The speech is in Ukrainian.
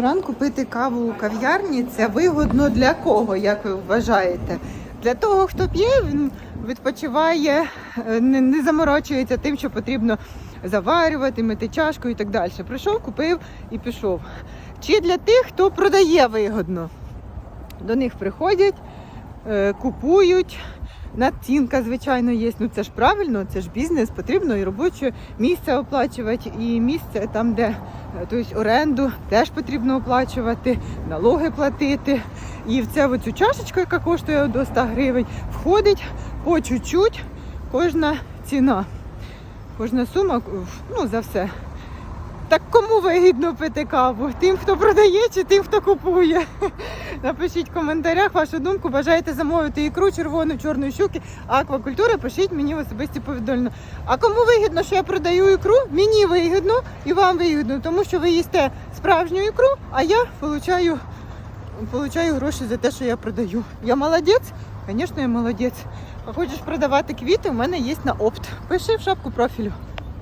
ранку пити каву у кав'ярні це вигодно для кого, як ви вважаєте? Для того, хто п'є, він відпочиває, е, не, не заморочується тим, що потрібно заварювати, мити чашку і так далі. Прийшов, купив і пішов. Чи для тих, хто продає вигодно? До них приходять, е, купують. Націнка, звичайно, є. Ну це ж правильно, це ж бізнес, потрібно і робоче місце оплачувати, і місце там, де тобто оренду теж потрібно оплачувати, налоги платити. І в це оцю чашечку, яка коштує до 100 гривень, входить по чуть-чуть кожна ціна. Кожна сума ну, за все. Так кому вигідно пити каву? Тим, хто продає, чи тим, хто купує? Напишіть в коментарях вашу думку. Бажаєте замовити ікру червону, чорної щуки, аквакультури, пишіть мені в особисті повідомлення. А кому вигідно, що я продаю ікру? Мені вигідно і вам вигідно, тому що ви їсте справжню ікру, а я получаю, получаю гроші за те, що я продаю. Я молодець? Звісно, я молодець. А хочеш продавати квіти, у мене є на опт. Пиши в шапку профілю.